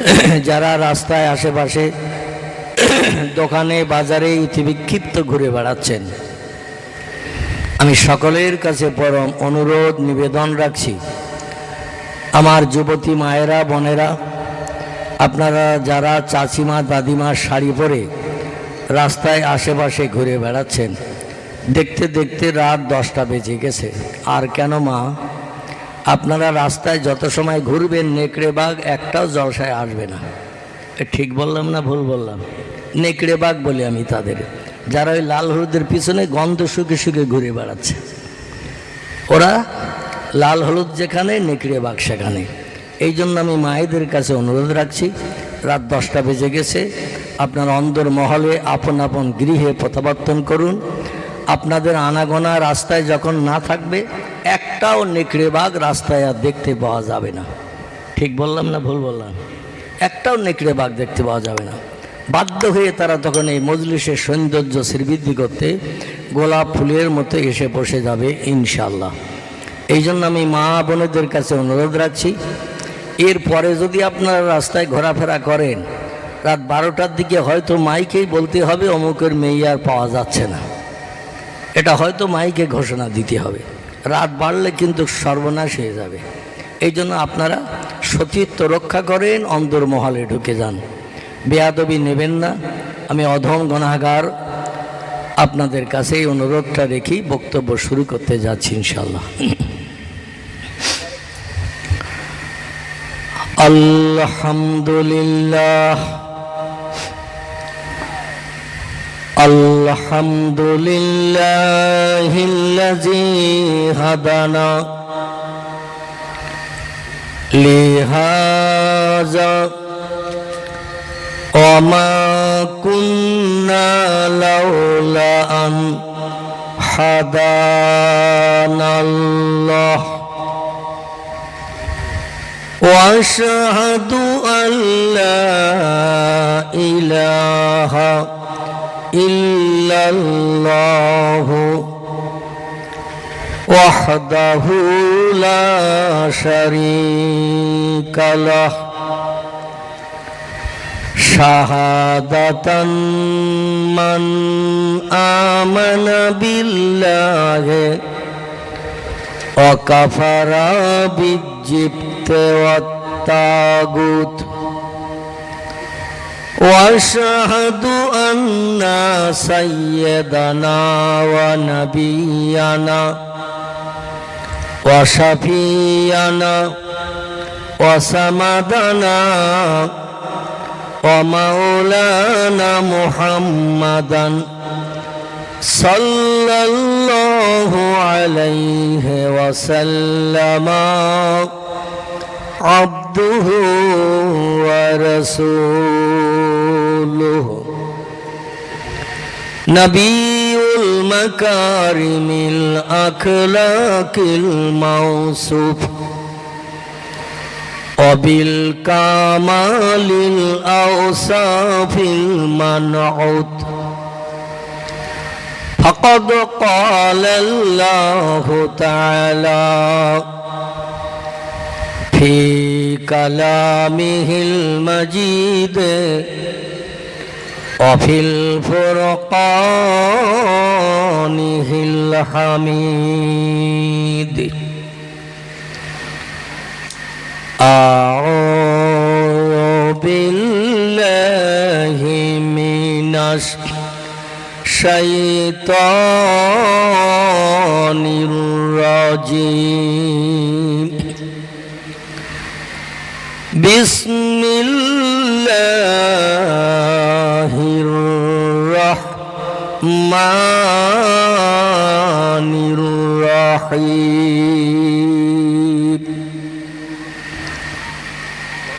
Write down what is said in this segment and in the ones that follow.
যারা রাস্তায় আশেপাশে দোকানে, বাজারে ইতিবিক্ষিপ্ত ঘুরে বেড়াচ্ছেন। আমি সকলের কাছে পরম অনুরোধ, নিবেদন রাখছি। আমার যুবতী মায়েরা, বোনেরা, আপনারা যারা চাচিমা দাদিমার শাড়ি পরে রাস্তায় আশেপাশে ঘুরে বেড়াচ্ছেন, দেখতে দেখতে রাত দশটা বেজে গেছে। আর কেন মা? আপনারা রাস্তায় যত সময় ঘুরবেন নেকড়ে বাঘ একটাও জলসায় আসবে না। ঠিক বললাম না ভুল বললাম? নেকড়ে বাঘ বলি আমি তাদের। যারা ওই লাল হলুদের পিছনে গন্ধ শুকে শুকে ঘুরে বেড়াচ্ছে। ওরা লাল হলুদ যেখানে নেকড়ে বাঘ সেখানে। এই জন্য আমি মায়েদের কাছে অনুরোধ রাখছি রাত দশটা বেজে গেছে। আপনার অন্দর মহলে আপন আপন গৃহে প্রত্যাবর্তন করুন। আপনাদের আনাগোনা রাস্তায় যখন না থাকবে একটাও নেকড়ে বাঘ রাস্তায় আর দেখতে পাওয়া যাবে না। ঠিক বললাম না ভুল বললাম? একটাও নেকড়ে বাঘ দেখতে পাওয়া যাবে না। বাধ্য হয়ে তারা তখন এই মজলিসের সৌন্দর্য শ্রীবৃদ্ধি করতে গোলাপ ফুলের মতো এসে বসে যাবে ইনশাল্লাহ এই জন্য আমি মা বোনেদের কাছে অনুরোধ রাখছি, এরপরে যদি আপনারা রাস্তায় ঘোরাফেরা করেন, রাত বারোটার দিকে হয়তো মাইকেই বলতে হবে, অমুকের মেয়ে আর পাওয়া যাচ্ছে না। এটা হয়তো মাইকে ঘোষণা দিতে হবে। রাত বাড়লে কিন্তু সর্বনাশ হয়ে যাবে। এই জন্য আপনারা সতীত্ব রক্ষা করেন অন্দর মহলে ঢুকে যান। বেয়াদবি নেবেন না। আমি অধম গণাগার আপনাদের কাছে এই অনুরোধটা রেখেই বক্তব্য শুরু করতে যাচ্ছি ইনশাল্লাহ আলহামদুলিল্লাহ। الحمد لله الذي هدانا لهذا وما كنا لولا أن هدانا الله واشهد ان لا اله الا الله وحده لا شريك له شهادة من آمن بالله وكفر بالجبت والطاغوت وأشهد أن سيدنا ونبينا وشفينا وسمدنا ومولانا محمدا صلى الله عليه وسلم. عبده ورسوله نبي المكارم الأخلاق الموصوف وبالكمال الأوصاف المنعوت فقد قال الله تعالى في كلامه المجيد وفي الفرقانه الحميد أعوذ بالله من الشيطان الرجيم بسم الله الرحمن الرحيم.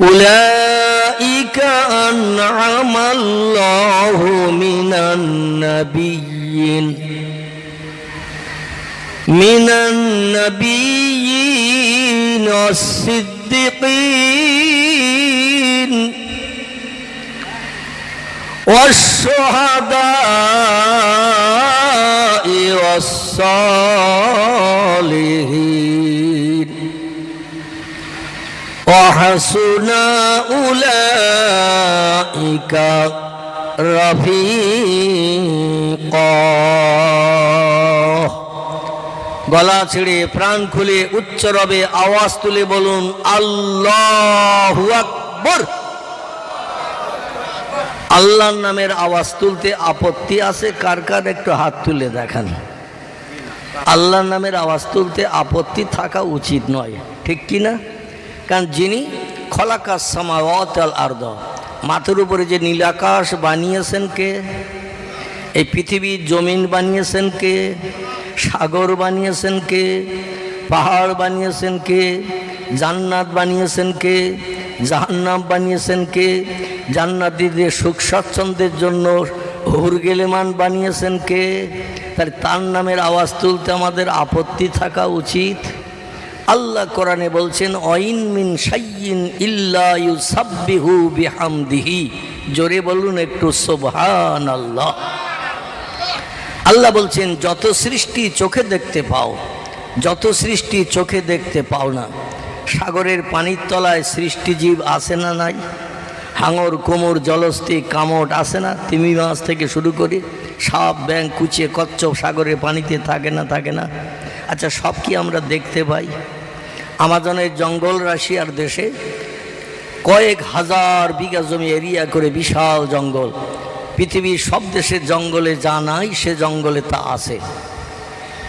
أولئك أنعم الله من النبيين. من النبيين والصديقين. والشهداء والصالحين. وحسن أولئك رفيقا. গলা ছেড়ে, প্রাণ খুলে উচ্চ রবে আওয়াজ তুলে বলুন, আল্লাহ আল্লাহর নামের আওয়াজ তুলতে আপত্তি আছে? কার কার? একটু হাত তুলে দেখান। আল্লাহর নামের আওয়াজ তুলতে আপত্তি থাকা উচিত নয়, ঠিক কি না? কারণ যিনি খলাকাশ সামাওয়াত আল আর্দ, মাথার উপরে যে নীলাকাশ বানিয়েছেন কে? এই পৃথিবীর জমিন বানিয়েছেন কে? সাগর বানিয়েছেন কে? পাহাড় বানিয়েছেন কে? জান্নাত বানিয়েছেন কে? জাহান্নাম বানিয়েছেন কে? জান্নাতীদের সুখ স্বাচ্ছন্দ্যের জন্য হুর গেলেমান বানিয়েছেন কে? তার তার নামের আওয়াজ তুলতে আমাদের আপত্তি থাকা উচিত। আল্লাহ কোরআনে বলছেন, অইন মিন সাইয়িন ইল্লা ইউসাব্বিহু বিহামদিহি। জোরে বলুন একটু সুবহান আল্লাহ আল্লাহ বলছেন, যত সৃষ্টি চোখে দেখতে পাও, যত সৃষ্টি চোখে দেখতে পাও না, সাগরের পানির তলায় সৃষ্টিজীব আছে না নাই? হাঙর, কোমর, জলস্থি, কামট আসে না? তিমি মাছ থেকে শুরু করে সাপ ব্যাং কুচিয়ে, কচ্ছপ সাগরের পানিতে থাকে না থাকে না? আচ্ছা সব কি আমরা দেখতে পাই? আমাজনের জঙ্গল রাশিয়ার দেশে কয়েক হাজার বিঘা জমি এরিয়া করে বিশাল জঙ্গল। পৃথিবীর সব দেশের জঙ্গলে যা নাই, সে জঙ্গলে তা আছে।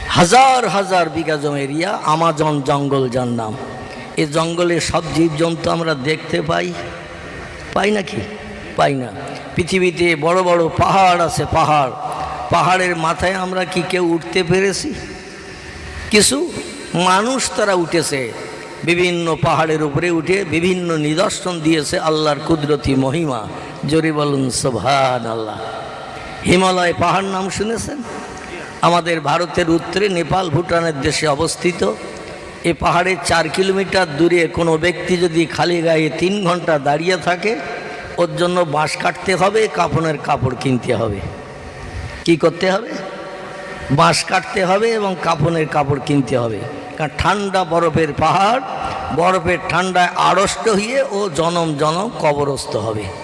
হাজার হাজার বিঘা জমি এরিয়া আমাজন জঙ্গল যার নাম। এ জঙ্গলে সব জীবজন্তু আমরা দেখতে পাই। পাই নাকি পাই না। পৃথিবীতে বড় বড় পাহাড় আছে পাহাড়। পাহাড়ের মাথায় আমরা কি কেউ উঠতে পেরেছি? কিছু মানুষ তারা উঠেছে। বিভিন্ন পাহাড়ের উপরে উঠে বিভিন্ন নিদর্শন দিয়েছে আল্লাহর কুদরতি মহিমা। জোরে বলুন সোভান আল্লাহ হিমালয় পাহাড় নাম শুনেছেন? আমাদের ভারতের উত্তরে নেপাল, ভুটানের দেশে অবস্থিত। এ পাহাড়ের চার কিলোমিটার দূরে কোনো ব্যক্তি যদি খালি গায়ে তিন ঘণ্টা দাঁড়িয়ে থাকে, ওর জন্য বাঁশ কাটতে হবে, কাপনের কাপড় কিনতে হবে। কি করতে হবে? বাঁশ কাটতে হবে এবং কাপনের কাপড় কিনতে হবে। কারণ ঠান্ডা বরফের পাহাড়, বরফের ঠান্ডায় আড়ষ্ট হয়ে ও জনম জনম কবরস্থ হবে।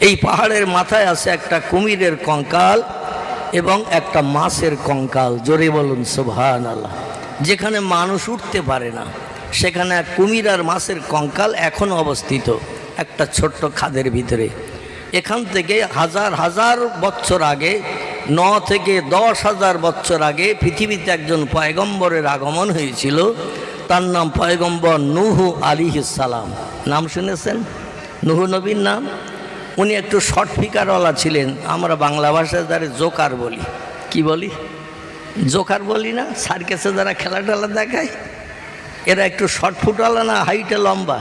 এই পাহাড়ের মাথায় আছে একটা কুমিরের কঙ্কাল এবং একটা মাছের কঙ্কাল। জোরে বলুন সুবহান আল্লাহ যেখানে মানুষ উঠতে পারে না, সেখানে এক কুমির আর মাছের কঙ্কাল এখনও অবস্থিত একটা ছোট্ট খাদের ভিতরে। এখান থেকে হাজার হাজার বছর আগে, ন থেকে দশ হাজার বছর আগে পৃথিবীতে একজন পয়গম্বরের আগমন হয়েছিল। তার নাম পয়গম্বর নুহু আলিহিসালাম নাম শুনেছেন? নুহু নবীর নাম? উনি একটু শর্ট ফিকারওয়ালা ছিলেন, আমরা বাংলা ভাষায় যারা জোকার বলি। কি বলি? জোকার বলি না সার্কেসে যারা খেলা টেলা দেখায়, এরা একটু শর্ট ফুটওয়ালা না হাইটে লম্বা?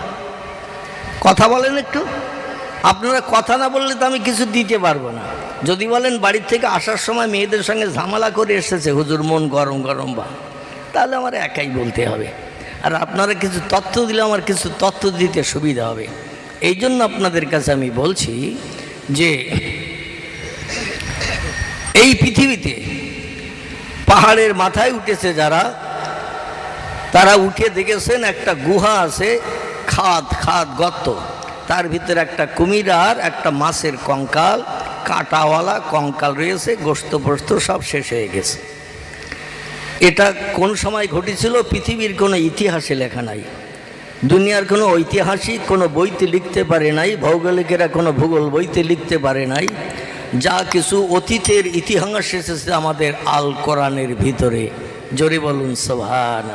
কথা বলেন একটু। আপনারা কথা না বললে তো আমি কিছু দিতে পারব না। যদি বলেন বাড়ির থেকে আসার সময় মেয়েদের সঙ্গে ঝামেলা করে এসেছে, হুজুর মন গরম গরম বা, তাহলে আমার একাই বলতে হবে। আর আপনারা কিছু তথ্য দিলে আমার কিছু তথ্য দিতে সুবিধা হবে। এই জন্য আপনাদের কাছে আমি বলছি যে এই পৃথিবীতে পাহাড়ের মাথায় উঠেছে যারা, তারা উঠে দেখেছেন একটা গুহা আছে, খাদ খাদ গর্ত। তার ভিতরে একটা কুমির আর একটা মাছের কঙ্কাল, কাটাওয়ালা কঙ্কাল রয়েছে, গোস্ত পোস্ত সব শেষ হয়ে গেছে। এটা কোন সময় ঘটেছিল? পৃথিবীর কোনো ইতিহাসে লেখা নাই। দুনিয়ার কোনো ঐতিহাসিক, কোনো বইতে লিখতে পারে নাই, ভৌগোলিকেরা কোনো ভূগোল বইতে লিখতে পারে নাই। যা কিছু অতীতের ইতিহাস এসেছে আমাদের আল কোরআনের ভিতরে। জোরে বলুন সোভান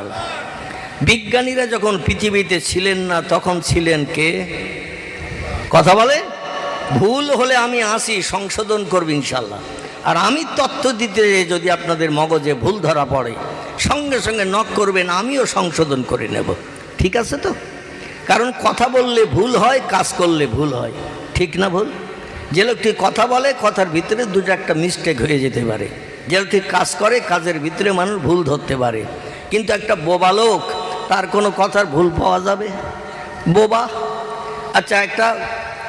বিজ্ঞানীরা যখন পৃথিবীতে ছিলেন না, তখন ছিলেন কে? কথা বলে? ভুল হলে আমি আসি, সংশোধন করব ইনশাল্লাহ আর আমি তথ্য দিতে যদি আপনাদের মগজে ভুল ধরা পড়ে, সঙ্গে সঙ্গে নক করবেন, আমিও সংশোধন করে নেব। ঠিক আছে তো? কারণ কথা বললে ভুল হয়, কাজ করলে ভুল হয়। ঠিক না ভুল? যে লোকটি কথা বলে, কথার ভিতরে দু একটা মিস্টেক হয়ে যেতে পারে। যে লোকটি কাজ করে, কাজের ভিতরে মানুষ ভুল ধরতে পারে। কিন্তু একটা বোবা লোক, তার কোনো কথার ভুল পাওয়া যাবে? বোবা? আচ্ছা একটা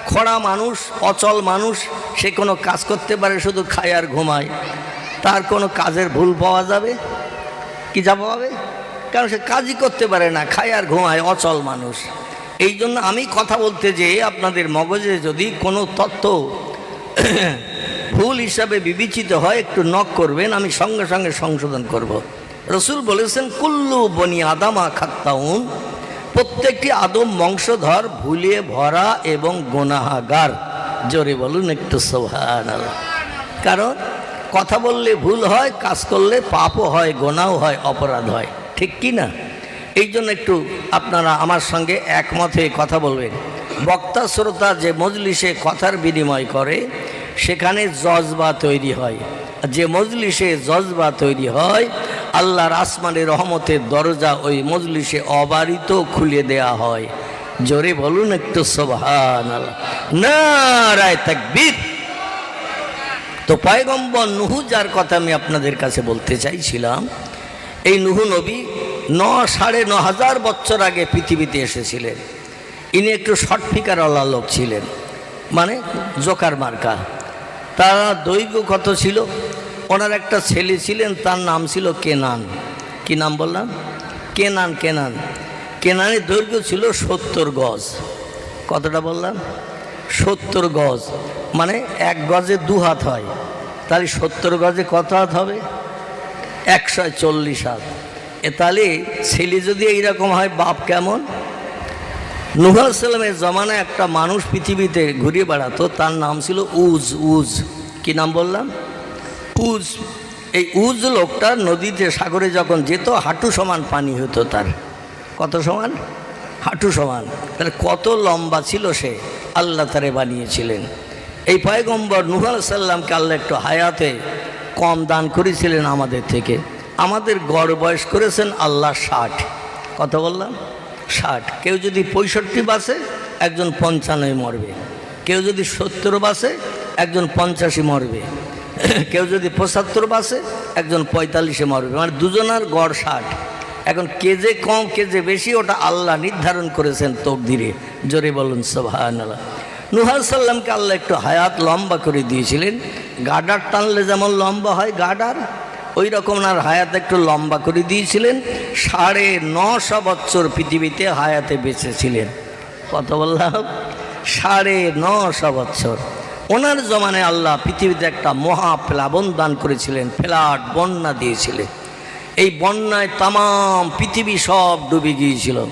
খরা মানুষ, অচল মানুষ, সে কোনো কাজ করতে পারে, শুধু খায় আর ঘুমায়। তার কোনো কাজের ভুল পাওয়া যাবে? কি যা পাবে কারণ সে কাজই করতে পারে না, খায় আর ঘুমায়, অচল মানুষ। এই জন্য আমি কথা বলতে যে আপনাদের মগজে যদি কোনো তথ্য ভুল হিসাবে বিবেচিত হয়, একটু নক করবেন, আমি সঙ্গে সঙ্গে সংশোধন করব। রসুল বলেছেন, কুল্লু বনি আদামা খাত্তাউন প্রত্যেকটি আদম বংশধর ভুলে ভরা এবং গোনাহাগার। জোরে বলুন একটু সোহান কারণ, কথা বললে ভুল হয়, কাজ করলে পাপও হয়, গোনাও হয়, অপরাধ হয়। ঠিক কি না? এই জন্য একটু আপনারা আমার সঙ্গে একমত হয়ে কথা বলবেন। বক্তা, শ্রোতা যে মজলিসে কথার বিনিময় করে, সেখানে জজবা তৈরি হয়। যে মজলিসে জজবা তৈরি হয়, আল্লাহর আসমানের রহমতের দরজা ওই মজলিসে অবারিত খুলে দেয়া হয়। জোরে বলুন একটু সোভান তো পয়গম্বর নুহু, যার কথা আমি আপনাদের কাছে বলতে চাইছিলাম, এই নুহু নবী ন সাড়ে ন হাজার বছর আগে পৃথিবীতে এসেছিলেন। ইনি একটু শর্ট ফিকারওয়ালা লোক ছিলেন। মানে জোকার মার্কা। তার দৈর্ঘ্য কত ছিল? ওনার একটা ছেলে ছিলেন, তার নাম ছিল কেনান। কি নাম বললাম? কেনান কেনান। কেনানের দৈর্ঘ্য ছিল সত্তর গজ। কতটা বললাম? সত্তর গজ। মানে এক গজে দু হাত হয়। তাহলে সত্তর গজে কত হাত হবে? একশো চল্লিশ হাত। তাহলে ছেলে যদি এইরকম হয়, বাপ কেমন? নুহাল সাল্লামের জমানায় একটা মানুষ পৃথিবীতে ঘুরিয়ে বেড়াতো, তার নাম ছিল উজ উজ। কি নাম বললাম? উজ। এই উজ লোকটা নদীতে সাগরে যখন যেত, হাঁটু সমান পানি হতো তার। কত সমান? হাঁটু সমান। তাহলে কত লম্বা ছিল সে? আল্লাহ তারে বানিয়েছিলেন। এই পয়গম্বর নুহাল সাল্লামকে আল্লাহ একটু হায়াতে কম দান করেছিলেন আমাদের থেকে। আমাদের গড় বয়স করেছেন আল্লাহ ষাট। কত বললাম? ষাট। কেউ যদি পঁয়ষট্টি বাসে, একজন পঞ্চান্নয় মরবে। কেউ যদি সত্তর বাসে, একজন পঞ্চাশি মরবে। কেউ যদি পঁচাত্তর বাসে, একজন পঁয়তাল্লিশে মরবে। মানে দুজনার গড় ষাট। এখন কে যে কম, কে যে বেশি, ওটা আল্লাহ নির্ধারণ করেছেন তকদিরে। জোরে বলুন সোভান নুহার সাল্লামকে আল্লাহ একটু হায়াত লম্বা করে দিয়েছিলেন। গাডার টানলে যেমন লম্বা হয়, গাডার ওই রকম আর হায়াত একটু লম্বা করে দিয়েছিলেন। সাড়ে নশো বছর পৃথিবীতে হায়াতে বেঁচেছিলেন। কত বললাম? সাড়ে নশো বছর। ওনার জমানে আল্লাহ পৃথিবীতে একটা মহা প্লাবন দান করেছিলেন ফ্লাট বন্যা দিয়েছিলেন। এই বন্যায় তাম পৃথিবী সব ডুবে গিয়েছিল।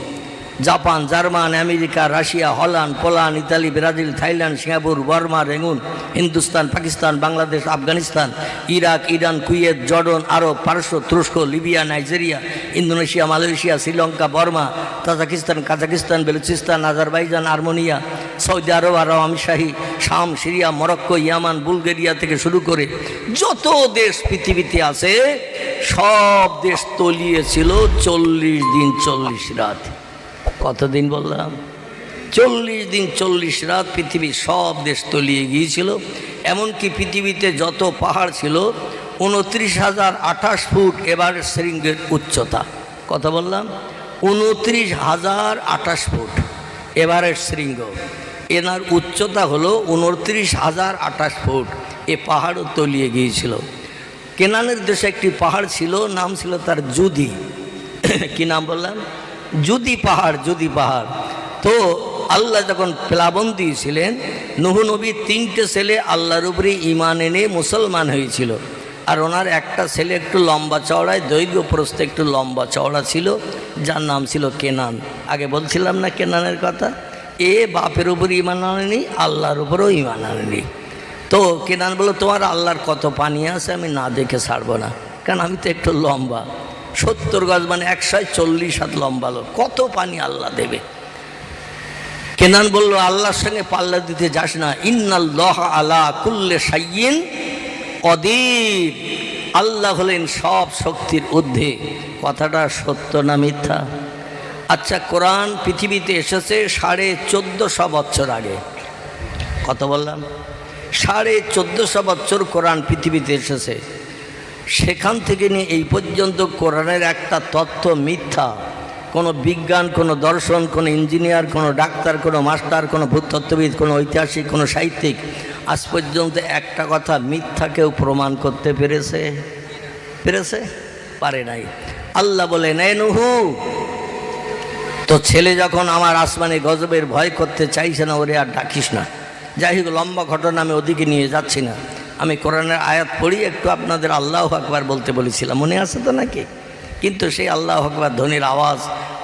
Japan, German, America, Russia, Holland, Poland, Italy, Brazil, Thailand, Singapore, Burma, Rangoon, Hindustan, Pakistan, Bangladesh, Afghanistan, Iraq, Iran, Kuwait, Jordan, Arab, পারস্য, তুরস্ক, Libya, Nigeria, Indonesia, Malaysia, Sri Lanka, Burma, Tajikistan, Kazakhstan, Balochistan, Azerbaijan, Armenia, Saudi Arab Arab শাহী, শাম, Syria, Morocco, ইয়ামান, Bulgaria থেকে শুরু করে যত দেশ পৃথিবীতে আছে, সব দেশ তলিয়েছিল চল্লিশ দিন, চল্লিশ রাত। কতদিন বললাম? চল্লিশ দিন, চল্লিশ রাত পৃথিবীর সব দেশ তলিয়ে গিয়েছিল। এমনকি পৃথিবীতে যত পাহাড় ছিল, উনত্রিশ হাজার আঠাশ ফুট এবার শৃঙ্গের উচ্চতা। কথা বললাম? উনত্রিশ হাজার আঠাশ ফুট এবারের শৃঙ্গ। এনার উচ্চতা হলো উনত্রিশ হাজার আঠাশ ফুট। এ পাহাড়ও তলিয়ে গিয়েছিল। কেনানের দেশে একটি পাহাড় ছিল, নাম ছিল তার জুদি। কি নাম বললাম? জুদি পাহাড় জুদি পাহাড়। তো আল্লাহ যখন প্লাবন দিয়েছিলেন, নহু নবীর তিনটে ছেলে আল্লাহর উপরে ইমান এনে মুসলমান হয়েছিল। আর ওনার একটা ছেলে একটু লম্বা চওড়ায় দৈর্ঘ্য প্রস্থ একটু লম্বা চওড়া ছিল, যার নাম ছিল কেনান। আগে বলছিলাম না কেনানের কথা? এ বাপের উপর ইমান আনেনি, আল্লাহর উপরেও ইমান আনেনি। তো কেনান বলল, তোমার আল্লাহর কত পানি আছে? আমি না দেখে ছাড়বো না। কারণ আমি তো একটু লম্বা। সত্তর গজ মানে একশো চল্লিশ হাত লম্বা লোক। কত পানি আল্লাহ দেবে? কেনান বলল, আল্লাহর সঙ্গে পাল্লা দিতে যাস না। ইন্নাল ইন্নাল্লাহ আলা কুল্লে সাইয়িন অদীপ আল্লাহ হলেন সব শক্তির ঊর্ধ্বে। কথাটা সত্য না মিথ্যা? আচ্ছা কোরআন পৃথিবীতে এসেছে সাড়ে চোদ্দোশো বছর আগে। কত বললাম? সাড়ে চোদ্দোশো বছর কোরআন পৃথিবীতে এসেছে। সেখান থেকে নিয়ে এই পর্যন্ত কোরআনের একটা তথ্য মিথ্যা। কোনো বিজ্ঞান, কোনো দর্শন, কোনো ইঞ্জিনিয়ার, কোনো ডাক্তার, কোনো মাস্টার, কোনো ভূতত্ত্ববিদ, কোনো ঐতিহাসিক, কোনো সাহিত্যিক, আজ পর্যন্ত একটা কথা মিথ্যা কেউ প্রমাণ করতে পেরেছে। পেরেছে? পারে নাই। আল্লাহ বলে নুহু, তো ছেলে যখন আমার আসমানে গজবের ভয় করতে চাইছে না, ওরে আর ডাকিস না। যাই হোক, লম্বা ঘটনা আমি ওদিকে নিয়ে যাচ্ছি না। আমি কোরআনের আয়াত পড়ি, একটু আপনাদের আল্লাহ আকবার বলতে বলেছিলাম, মনে আছে তো নাকি? কিন্তু সেই আল্লাহ আকবার ধ্বনির আওয়াজ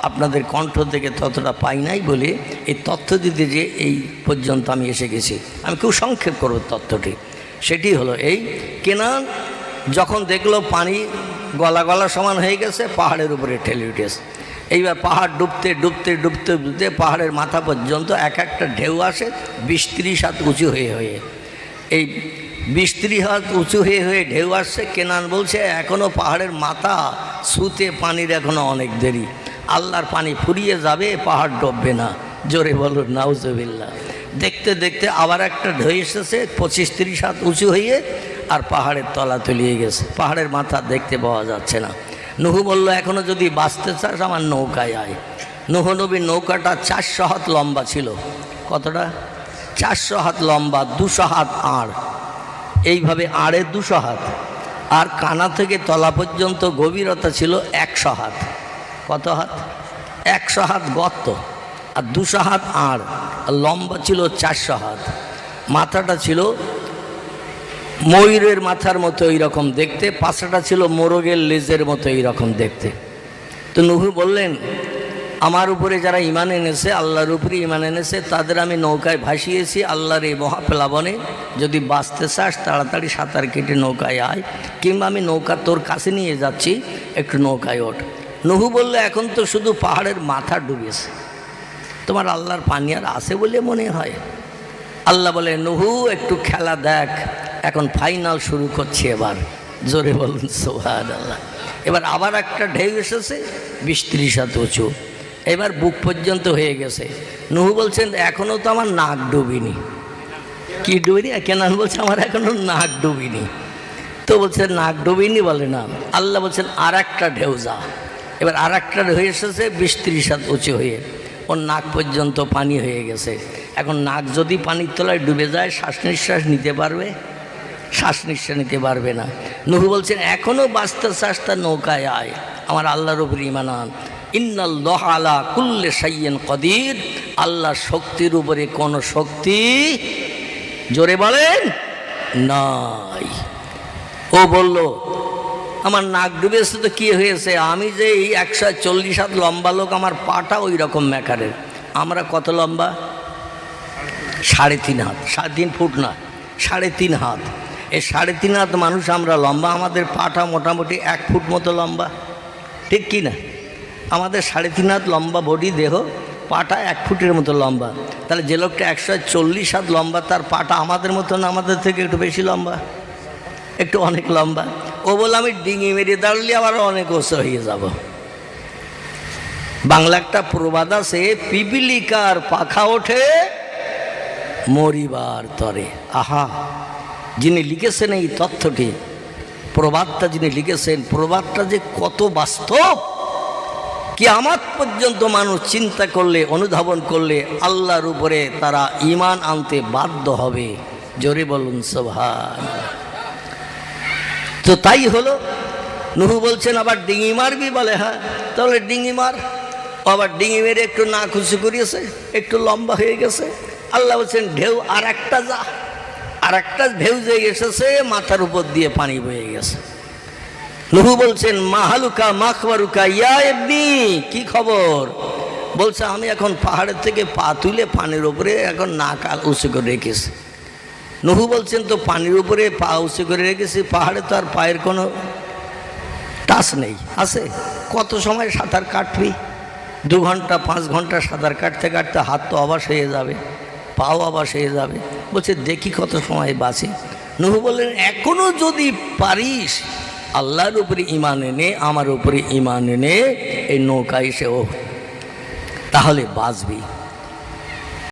আপনাদের কণ্ঠ থেকে ততটা পাই নাই বলে এই তথ্য দিতে যে এই পর্যন্ত আমি এসে গেছি। আমি খুব সংক্ষেপ করব তথ্যটি। সেটি হলো এই, কেনান যখন দেখল পানি গলা গলা সমান হয়ে গেছে, পাহাড়ের উপরে ঠেলে উঠেছে। এইবার পাহাড় ডুবতে ডুবতে ডুবতে ডুবতে পাহাড়ের মাথা পর্যন্ত এক একটা ঢেউ আসে, বিশ ত্রিশ হাত উঁচু হয়ে হয়ে। এই বিশ ত্রিশ হাত উঁচু হয়ে হয়ে ঢেউ আসছে। কেনান বলছে এখনও পাহাড়ের মাথা সুতে পানির এখনও অনেক দেরি। আল্লাহর পানি ফুরিয়ে যাবে, পাহাড় ডববে না। জোরে বলুন নাউজবিল্লা দেখতে দেখতে আবার একটা ঢেউ এসেছে, পঁচিশ তিরিশ হাত উঁচু হয়ে, আর পাহাড়ের তলা তলিয়ে গেছে। পাহাড়ের মাথা দেখতে পাওয়া যাচ্ছে না। নুহু বলল এখনও যদি বাঁচতে চাস, আমার নৌকায় আয়। নুহু নবীর নৌকাটা চারশো হাত লম্বা ছিল। কতটা? চারশো হাত লম্বা, দুশো হাত আড়। এইভাবে আড়ে দুশো হাত। আর কানা থেকে তলা পর্যন্ত গভীরতা ছিল একশো হাত। কত হাত? একশো হাত গর্ত আর দুশো হাত আড়। আর লম্বা ছিল চারশো হাত। মাথাটা ছিল ময়ূরের মাথার মতো এইরকম দেখতে। পাশাটা ছিল মোরগের লেজের মতো এইরকম দেখতে। তো নুহু বললেন আমার উপরে যারা ইমান এনেছে, আল্লাহর উপরে ইমান এনেছে, তাদের আমি নৌকায় ভাসিয়েছি, আল্লাহর এই মহাপ্লাবনে। যদি বাঁচতে চাস, তাড়াতাড়ি সাঁতার কেটে নৌকায় আয়, কিংবা আমি নৌকা তোর কাছে নিয়ে যাচ্ছি, একটু নৌকায় ওঠ। নহু বললে, এখন তো শুধু পাহাড়ের মাথা ডুবেছে তোমার আল্লাহর পানি আর আছে বলে মনে হয়? আল্লাহ বলে, নহু, একটু খেলা দেখ, এখন ফাইনাল শুরু করছি এবার। জোরে বলুন সোহাদ আল্লাহ এবার আবার একটা ঢেউ এসেছে বিশ ত্রিশ হাত উঁচু। এবার বুক পর্যন্ত হয়ে গেছে। নুহু বলছেন এখনও তো আমার নাক ডুবিনি। কি ডুবিনি? কেনান বলছে, আমার এখনও নাক ডুবিনি। তো বলছে, নাক ডুবিনি বলে না। আল্লাহ বলছেন আর একটা ঢেউ যা। এবার আর একটা ঢেউ এসেছে বিশ ত্রিশ হাত উঁচু হয়ে। ওর নাক পর্যন্ত পানি হয়ে গেছে। এখন নাক যদি পানির তলায় ডুবে যায় শ্বাস নিঃশ্বাস নিতে পারবে? শ্বাস নিঃশ্বাস নিতে পারবে না। নুহু বলছেন এখনও বাঁচতে চাষটা নৌকায় আয়। আমার আল্লাহর উপর ইমানান ইন্নাল্লাহ আলা কুল্লে সাইয়েন কদির। আল্লাহ শক্তির উপরে কোনো শক্তি জোরে বলেন, নাই। ও বলল, আমার নাক ডুবেছে তো কী হয়েছে? আমি যে এই একশো চল্লিশ হাত লম্বা লোক, আমার পাটা ওই রকম ম্যাকারের। আমরা কত লম্বা? সাড়ে তিন হাত। সাড়ে তিন ফুট না, সাড়ে তিন হাত। এই সাড়ে তিন হাত মানুষ আমরা লম্বা, আমাদের পাটা মোটামুটি এক ফুট মতো লম্বা। ঠিক কি না? আমাদের সাড়ে তিন হাত লম্বা বডি দেহ, পাটা এক ফুটের মতো লম্বা। তাহলে যে লোকটা একশো চল্লিশ হাত লম্বা, তার পাটা আমাদের মতন আমাদের থেকে একটু বেশি লম্বা? একটু অনেক লম্বা। ও বলে, আমি ডিঙি মেরিয়ে দাঁড়ালে, আবার অনেক ওসে হয়ে যাব। বাংলা একটা প্রবাদ আছে, পিপিলিকার পাখা ওঠে, মরিবার তরে। আহা! যিনি লিখেছেন এই তথ্যটি, প্রবাদটা যিনি লিখেছেন, প্রবাদটা যে কত বাস্তব! কি আমার পর্যন্ত মানুষ চিন্তা করলে, অনুধাবন করলে আল্লাহর উপরে তারা ইমান আনতে বাধ্য হবে। জোরে বলুন সোভান তো তাই হলো, নুহু বলছেন, আবার ডিঙি মারবি বলে হ্যাঁ? তাহলে ডিঙি মার। আবার ডিঙি মেরে একটু না খুশি করিয়েছে, একটু লম্বা হয়ে গেছে। আল্লাহ বলছেন, ঢেউ আর একটা যা। আর একটা ঢেউ যে এসেছে, মাথার উপর দিয়ে পানি বয়ে গেছে। নুহু বলছেন, মাহালুকা মাখবারুকা ইয়া এমনি কি খবর? বলছে, আমি এখন পাহাড়ের থেকে পা তুলে পানির উপরে এখন নাক উঁচু করে রেখেছি। নুহু বলছেন, তো পানির উপরে পা উঁচু করে রেখেছি, পাহাড়ে তো আর পায়ের কোনো টাচ নেই, আছে? কত সময় সাঁতার কাটবি? দু ঘণ্টা, পাঁচ ঘণ্টা সাঁতার কাটতে কাটতে হাত তো অবাস হয়ে যাবে, পাও অবাস হয়ে যাবে। বলছে, দেখি কত সময় বাঁচি? নুহু বললেন এখনও যদি পারিস আল্লাহর উপরে ইমান এনে আমার উপরে ইমান এনে এই নৌকা এসে ও তাহলে বাঁচবি